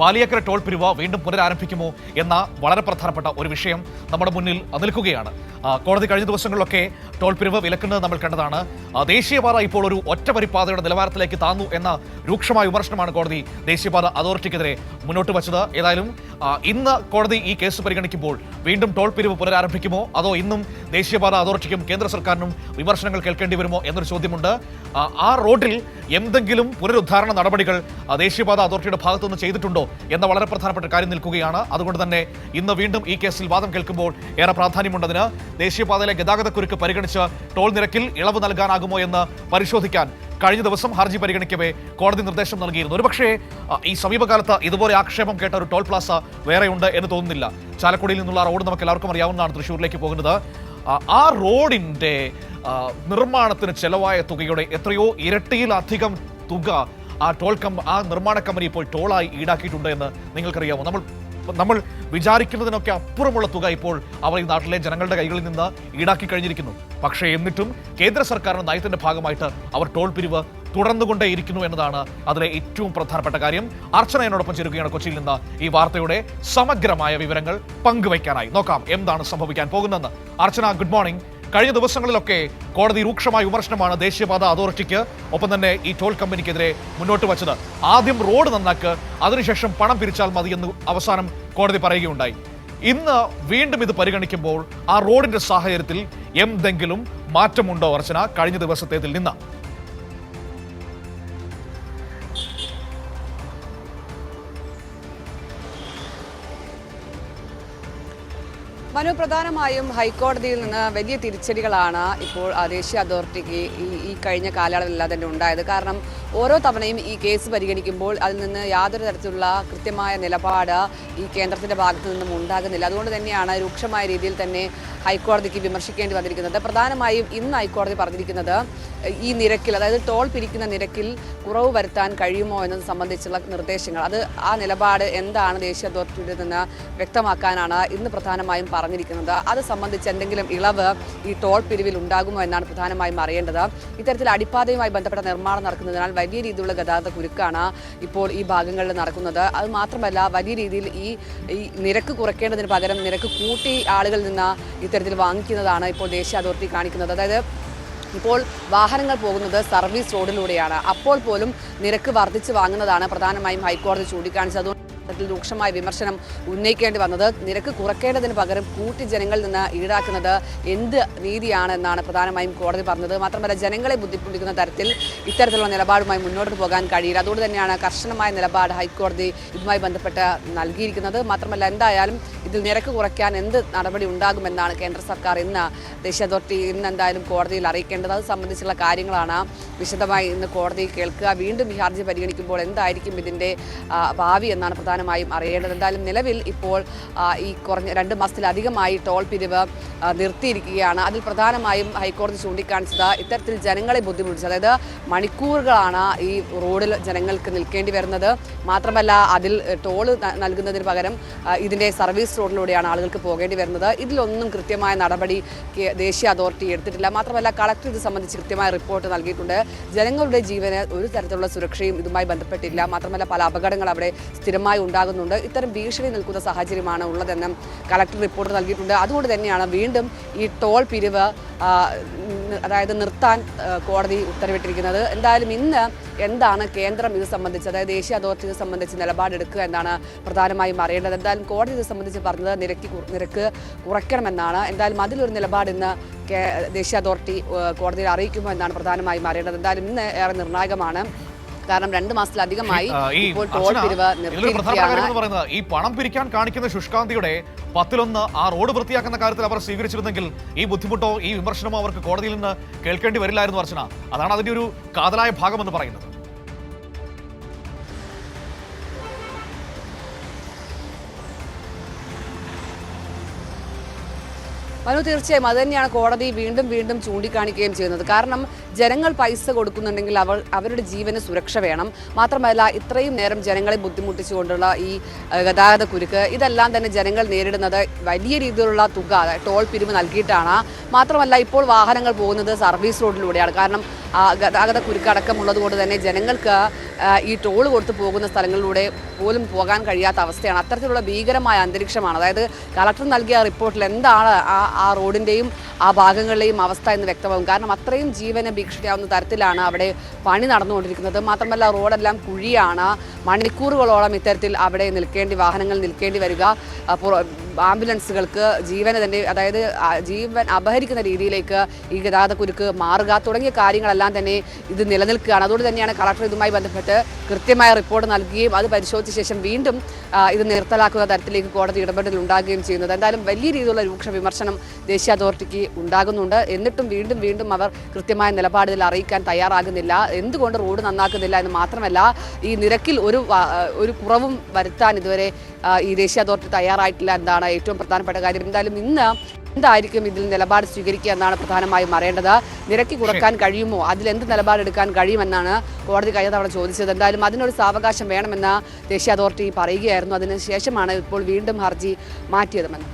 Paliyekkara toll പിരിവ് വീണ്ടും പുനരാരംഭിക്കുമോ എന്ന വളരെ പ്രധാനപ്പെട്ട ഒരു വിഷയം നമ്മുടെ മുന്നിൽ നിൽക്കുകയാണ്. കോടതി കഴിഞ്ഞ ദിവസങ്ങളിലൊക്കെ ടോൾ പിരിവ് വിലക്കുന്നത് നമ്മൾ കണ്ടതാണ്. ദേശീയപാത ഇപ്പോൾ ഒരു ഒറ്റവരിപ്പാതയുടെ നിലവാരത്തിലേക്ക് താന്നു എന്ന രൂക്ഷമായ വിമർശനമാണ് കോടതി ദേശീയപാത അതോറിറ്റിക്കെതിരെ മുന്നോട്ട് വച്ചത്. ഏതായാലും ഇന്ന് കോടതി ഈ കേസ് പരിഗണിക്കുമ്പോൾ വീണ്ടും ടോൾ പിരിവ് പുനരാരംഭിക്കുമോ? അതോ ഇന്നും ദേശീയപാത അതോറിറ്റിക്കും കേന്ദ്ര സർക്കാരിനും വിമർശനങ്ങൾ കേൾക്കേണ്ടി വരുമോ എന്നൊരു ചോദ്യമുണ്ട്. ആ റോഡിൽ എന്തെങ്കിലും പുനരുദ്ധാരണ നടപടികൾ ദേശീയപാത അതോറിറ്റിയുടെ ഭാഗത്തുനിന്ന് ചെയ്തിട്ടുണ്ടോ? എന്ന വളരെ പ്രധാനപ്പെട്ട കാര്യം നിൽക്കുകയാണ്. അതുകൊണ്ട് തന്നെ ഇന്ന് വീണ്ടും ഈ കേസിൽ വാദം കേൾക്കുമ്പോൾ ഏറെ പ്രാധാന്യമുണ്ടതിന് ദേശീയപാതയിലെ ഗതാഗതക്കുരുക്ക് പരിഗണിച്ച് ടോൾ നിരക്കിൽ ഇളവ് നൽകാനാകുമോ എന്ന് പരിശോധിക്കാൻ കഴിഞ്ഞ ദിവസം ഹർജി പരിഗണിക്കവേ കോടതി നിർദ്ദേശം നൽകിയിരുന്നു. ഒരുപക്ഷേ ഈ സമീപകാലത്ത് ഇതുപോലെ ആക്ഷേപം കേട്ട ഒരു ടോൾ പ്ലാസ വേറെയുണ്ട് എന്ന് തോന്നുന്നില്ല. ചാലക്കുടിയിൽ നിന്നുള്ള റോഡ് നമുക്ക് എല്ലാവർക്കും അറിയാവുന്നതാണ് തൃശ്ശൂരിലേക്ക് പോകുന്നത്. ആ, റോഡിന്റെ നിർമ്മാണത്തിന് ചെലവായ തുകയുടെ എത്രയോ ഇരട്ടിയിലധികം തുക ആ ടോൾ കം ആ നിർമ്മാണ കമ്പനി ഇപ്പോൾ ടോളായി ഈടാക്കിയിട്ടുണ്ട് എന്ന് നിങ്ങൾക്കറിയാമോ? നമ്മൾ നമ്മൾ വിചാരിക്കുന്നതിനൊക്കെ അപ്പുറമുള്ള തുക ഇപ്പോൾ അവർ ഈ നാട്ടിലെ ജനങ്ങളുടെ കൈകളിൽ നിന്ന് ഈടാക്കി കഴിഞ്ഞിരിക്കുന്നു. പക്ഷേ എന്നിട്ടും കേന്ദ്ര സർക്കാരിന്റെ നയത്തിന്റെ ഭാഗമായിട്ട് അവർ ടോൾ പിരിവ് തുടർന്നുകൊണ്ടേയിരിക്കുന്നു എന്നതാണ് അതിലെ ഏറ്റവും പ്രധാനപ്പെട്ട കാര്യം. അർച്ചന എന്നോടൊപ്പം ചേരുകയാണ് കൊച്ചിയിൽ നിന്ന് ഈ വാർത്തയുടെ സമഗ്രമായ വിവരങ്ങൾ പങ്കുവയ്ക്കാനായി. നോക്കാം എന്താണ് സംഭവിക്കാൻ പോകുന്നതെന്ന്. അർച്ചന ഗുഡ് മോർണിംഗ് കഴിഞ്ഞ ദിവസങ്ങളിലൊക്കെ കോടതി രൂക്ഷമായ വിമർശനമാണ് ദേശീയപാത അതോറിറ്റിക്ക് ഒപ്പം തന്നെ ഈ ടോൾ കമ്പനിക്കെതിരെ മുന്നോട്ട് വച്ചത്. ആദ്യം റോഡ് നന്നാക്ക് അതിനുശേഷം പണം പിരിച്ചാൽ മതി എന്ന് അവസാനം കോടതി പറയുകയുണ്ടായി. ഇന്ന് വീണ്ടും ഇത് പരിഗണിക്കുമ്പോൾ ആ റോഡിന്റെ സാഹചര്യത്തിൽ എന്തെങ്കിലും മാറ്റമുണ്ടോ അർച്ചന? കഴിഞ്ഞ ദിവസത്തേതിൽ നിന്ന്. മനു പ്രധാനമായും ഹൈക്കോടതിയിൽ നിന്ന് വലിയ തിരിച്ചടികളാണ് ഇപ്പോൾ ദേശീയ അതോറിറ്റിക്ക് ഈ ഈ കഴിഞ്ഞ കാലയളവിലെല്ലാം തന്നെ ഉണ്ടായത്. കാരണം ഓരോ തവണയും ഈ കേസ് പരിഗണിക്കുമ്പോൾ അതിൽ നിന്ന് യാതൊരു തരത്തിലുള്ള കൃത്യമായ നിലപാട് ഈ കേന്ദ്രത്തിന്റെ ഭാഗത്തു നിന്നും ഉണ്ടാകുന്നില്ല. അതുകൊണ്ട് തന്നെയാണ് രൂക്ഷമായ രീതിയിൽ തന്നെ ഹൈക്കോടതിക്ക് വിമർശിക്കേണ്ടി വന്നിരിക്കുന്നത്. പ്രധാനമായും ഇന്ന് ഹൈക്കോടതി പറഞ്ഞിരിക്കുന്നത് ഈ നിരക്കിൽ അതായത് ടോൾ പിരിക്കുന്ന നിരക്കിൽ കുറവ് വരുത്താൻ കഴിയുമോ എന്നത് സംബന്ധിച്ചുള്ള നിർദ്ദേശങ്ങൾ. അത് ആ നിലപാട് എന്താണ് ദേശീയ അതോറിറ്റിയിൽ നിന്ന് വ്യക്തമാക്കാനാണ് ഇന്ന് പ്രധാനമായും പറഞ്ഞിരിക്കുന്നത്. അത് സംബന്ധിച്ച് എന്തെങ്കിലും ഇളവ് ഈ ടോൾ പിരിവിൽ ഉണ്ടാകുമോ എന്നാണ് പ്രധാനമായും അറിയേണ്ടത്. ഇത്തരത്തിൽ അടിപ്പാതയുമായി ബന്ധപ്പെട്ട നിർമ്മാണം നടക്കുന്നതിനാൽ വലിയ രീതിയിലുള്ള ഗതാഗത കുരുക്കാണ് ഇപ്പോൾ ഈ ഭാഗങ്ങളിൽ നടക്കുന്നത്. അത് മാത്രമല്ല വലിയ രീതിയിൽ ഈ നിരക്ക് കുറയ്ക്കേണ്ടതിന് പകരം നിരക്ക് കൂട്ടി ആളുകളിൽ നിന്ന് ഇത്തരത്തിൽ വാങ്ങിക്കുന്നതാണ് ഇപ്പോൾ ദേശീയ അതോറിറ്റി കാണിക്കുന്നത്. അതായത് ഇപ്പോൾ വാഹനങ്ങൾ പോകുന്നത് സർവീസ് റോഡിലൂടെയാണ്. അപ്പോൾ പോലും നിരക്ക് വർദ്ധിച്ച് വാങ്ങുന്നതാണ് പ്രധാനമായും ഹൈക്കോടതി ചൂണ്ടിക്കാണിച്ചത്. അതുകൊണ്ട് രൂക്ഷമായ വിമർശനം ഉന്നയിക്കേണ്ടി വന്നത് നിരക്ക് കുറയ്ക്കേണ്ടതിന് പകരം കൂട്ടി ജനങ്ങളിൽ നിന്ന് ഈടാക്കുന്നത് എന്ത് നീതിയാണെന്നാണ് പ്രധാനമായും കോടതി പറഞ്ഞത്. മാത്രമല്ല ജനങ്ങളെ ബുദ്ധിമുട്ടിക്കുന്ന തരത്തിൽ ഇത്തരത്തിലുള്ള നിലപാടുമായി മുന്നോട്ട് പോകാൻ കഴിയില്ല. അതുകൊണ്ട് തന്നെയാണ് കർശനമായ നിലപാട് ഹൈക്കോടതി ഇതുമായി ബന്ധപ്പെട്ട് നൽകിയിരിക്കുന്നത്. മാത്രമല്ല എന്തായാലും ഇതിൽ നിരക്ക് കുറയ്ക്കാൻ എന്ത് നടപടി ഉണ്ടാകുമെന്നാണ് കേന്ദ്ര സർക്കാർ ഇന്ന് ദേശീയ അതോറിറ്റി ഇന്ന് എന്തായാലും കോടതിയിൽ അറിയിക്കേണ്ടത്. അത് സംബന്ധിച്ചുള്ള കാര്യങ്ങളാണ് വിശദമായി ഇന്ന് കോടതി കേൾക്കുക. വീണ്ടും ഈ ഹർജി പരിഗണിക്കുമ്പോൾ എന്തായിരിക്കും ഇതിന്റെ ഭാവി എന്നാണ് പ്രധാനമായും അറിയേണ്ടത്. എന്തായാലും നിലവിൽ ഇപ്പോൾ ഈ കുറഞ്ഞ രണ്ട് മാസത്തിലധികമായി ടോൾ പിരിവ് നിർത്തിയിരിക്കുകയാണ്. അതിൽ പ്രധാനമായും ഹൈക്കോടതി ചൂണ്ടിക്കാണിച്ചത് ഇത്തരത്തിൽ ജനങ്ങളെ ബുദ്ധിമുട്ടിച്ചത് അതായത് മണിക്കൂറുകളാണ് ഈ റോഡിൽ ജനങ്ങൾക്ക് നിൽക്കേണ്ടി വരുന്നത്. മാത്രമല്ല അതിൽ ടോൾ നൽകുന്നതിന് പകരം ഇതിന്റെ സർവീസ് റോഡിലൂടെയാണ് ആളുകൾക്ക് പോകേണ്ടി വരുന്നത്. ഇതിലൊന്നും കൃത്യമായ നടപടി ദേശീയ അതോറിറ്റി എടുത്തിട്ടില്ല. മാത്രമല്ല കളക്ടർ ഇത് സംബന്ധിച്ച് കൃത്യമായ റിപ്പോർട്ട് നൽകിയിട്ടുണ്ട്. ജനങ്ങളുടെ ജീവന് ഒരു തരത്തിലുള്ള സുരക്ഷയും ഇതുമായി ബന്ധപ്പെട്ടില്ല. മാത്രമല്ല പല അപകടങ്ങൾ അവിടെ സ്ഥിരമായി ഉണ്ടാകുന്നുണ്ട്. ഇത്തരം ഭീഷണി നിൽക്കുന്ന സാഹചര്യമാണ് ഉള്ളതെന്നും കളക്ടർ റിപ്പോർട്ട് നൽകിയിട്ടുണ്ട്. അതുകൊണ്ട് തന്നെയാണ് വീണ്ടും ഈ ടോൾ പിരിവ് അതായത് നിർത്താൻ കോടതി ഉത്തരവിട്ടിരിക്കുന്നത്. എന്തായാലും ഇന്ന് എന്താണ് കേന്ദ്രം ഇത് സംബന്ധിച്ച് അതായത് ദേശീയ അതോറിറ്റി ഇത് സംബന്ധിച്ച് നിലപാടെടുക്കുക എന്നാണ് പ്രധാനമായും അറിയേണ്ടത്. എന്തായാലും കോടതി ഇത് സംബന്ധിച്ച് പറഞ്ഞത് നിരക്ക് നിരക്ക് കുറയ്ക്കണമെന്നാണ്. എന്തായാലും അതിലൊരു നിലപാട് ഇന്ന് ദേശീയ അതോറിറ്റി കോടതിയിൽ അറിയിക്കുമോ എന്നാണ് പ്രധാനമായും അറിയേണ്ടത്. എന്തായാലും ഇന്ന് ഏറെ നിർണായകമാണ്. കാരണം രണ്ട് മാസത്തിലധികമായി ഈ ഇപ്പോൾ ടോൾ പിരിവ് നിർത്തിയിരിക്കുകയാണ്. ഈ പണം പിരിക്കാൻ കാണിക്കുന്ന ശുഷ്കാന്തിയുടെ പത്തിലൊന്ന് ആ റോഡ് വൃത്തിയാക്കുന്ന കാര്യത്തിൽ അവർ സ്വീകരിച്ചിരുന്നെങ്കിൽ ഈ ബുദ്ധിമുട്ടോ ഈ വിമർശനമോ അവർക്ക് കോടതിയിൽ നിന്ന് കേൾക്കേണ്ടി വരില്ലായിരുന്നു അർച്ചന. അതാണ് അതിന്റെ ഒരു കാതലായ ഭാഗമെന്ന് പറയുന്നത്. മനു തീർച്ചയായും അത് തന്നെയാണ് കോടതി വീണ്ടും വീണ്ടും ചൂണ്ടിക്കാണിക്കുകയും ചെയ്യുന്നത്. കാരണം ജനങ്ങൾ പൈസ കൊടുക്കുന്നുണ്ടെങ്കിൽ അവർ അവരുടെ ജീവന് സുരക്ഷ വേണം. മാത്രമല്ല ഇത്രയും നേരം ജനങ്ങളെ ബുദ്ധിമുട്ടിച്ചുകൊണ്ടുള്ള ഈ ഗതാഗത കുരുക്ക് ഇതെല്ലാം തന്നെ ജനങ്ങൾ നേരിടുന്നത് വലിയ രീതിയിലുള്ള തുക ടോൾ പിരിവ് നൽകിയിട്ടാണ്. മാത്രമല്ല ഇപ്പോൾ വാഹനങ്ങൾ പോകുന്നത് സർവീസ് റോഡിലൂടെയാണ്. കാരണം ഗതാഗത കുരുക്കടക്കമുള്ളത് കൊണ്ട് തന്നെ ജനങ്ങൾക്ക് ഈ ടോൾ കൊടുത്ത് പോകുന്ന സ്ഥലങ്ങളിലൂടെ പോലും പോകാൻ കഴിയാത്ത അവസ്ഥയാണ്. അത്തരത്തിലുള്ള ഭീകരമായ അന്തരീക്ഷമാണ്. അതായത് കളക്ടർ നൽകിയ റിപ്പോർട്ടിൽ എന്താണ് ആ ആ റോഡിന്റെയും ആ ഭാഗങ്ങളിലെയും അവസ്ഥ എന്ന് വ്യക്തമാകും. കാരണം അത്രയും ജീവനെ ഭീഷണിയാവുന്ന തരത്തിലാണ് അവിടെ പണി നടന്നുകൊണ്ടിരിക്കുന്നത്. മാത്രമല്ല റോഡെല്ലാം കുഴിയാണ്. മണിക്കൂറുകളോളം ഇത്തരത്തിൽ അവിടെ നിൽക്കേണ്ടി വാഹനങ്ങൾ നിൽക്കേണ്ടി വരിക. ആംബുലൻസുകൾക്ക് ജീവന് തന്നെ അതായത് ജീവൻ അപഹരിക്കുന്ന രീതിയിലേക്ക് ഈ ഗതാഗത കുരുക്ക് മാറുക തുടങ്ങിയ കാര്യങ്ങളെല്ലാം തന്നെ ഇത് നിലനിൽക്കുകയാണ്. അതുകൊണ്ട് തന്നെയാണ് കളക്ടർ ഇതുമായി ബന്ധപ്പെട്ട് കൃത്യമായ റിപ്പോർട്ട് നൽകുകയും അത് പരിശോധിച്ച ശേഷം വീണ്ടും ഇത് നിർത്തലാക്കുന്ന തരത്തിലേക്ക് കോടതി ഇടപെടൽ ഉണ്ടാകുകയും ചെയ്യുന്നത്. എന്തായാലും വലിയ രീതിയിലുള്ള രൂക്ഷ വിമർശനം ദേശീയ അതോറിറ്റിക്ക് ഉണ്ടാകുന്നുണ്ട്. എന്നിട്ടും വീണ്ടും വീണ്ടും അവർ കൃത്യമായ നിലപാടിൽ അറിയിക്കാൻ തയ്യാറാകുന്നില്ല. എന്തുകൊണ്ട് റോഡ് നന്നാക്കുന്നില്ല എന്ന് മാത്രമല്ല ഈ നിരക്കിൽ ഒരു ഒരു കുറവും വരുത്താൻ ഇതുവരെ ഈ ദേശീയ അതോറിറ്റി തയ്യാറായിട്ടില്ല എന്നാണ് ഏറ്റവും പ്രധാനപ്പെട്ട കാര്യം. എന്തായാലും ഇന്ന് എന്തായിരിക്കും ഇതിൽ നിലപാട് സ്വീകരിക്കുക എന്നാണ് പ്രധാനമായും അറിയേണ്ടത്? നിരക്കി കുറയ്ക്കാൻ കഴിയുമോ? അതിൽ എന്ത് നിലപാടെടുക്കാൻ കഴിയുമെന്നാണ് കോടതി കഴിഞ്ഞ തവണ ചോദിച്ചത്. എന്തായാലും അതിനൊരു സാവകാശം വേണമെന്ന് ദേശീയ അതോറിറ്റി പറയുകയായിരുന്നു. അതിനുശേഷമാണ് ഇപ്പോൾ വീണ്ടും ഹർജി മാറ്റിയതുമെന്ന്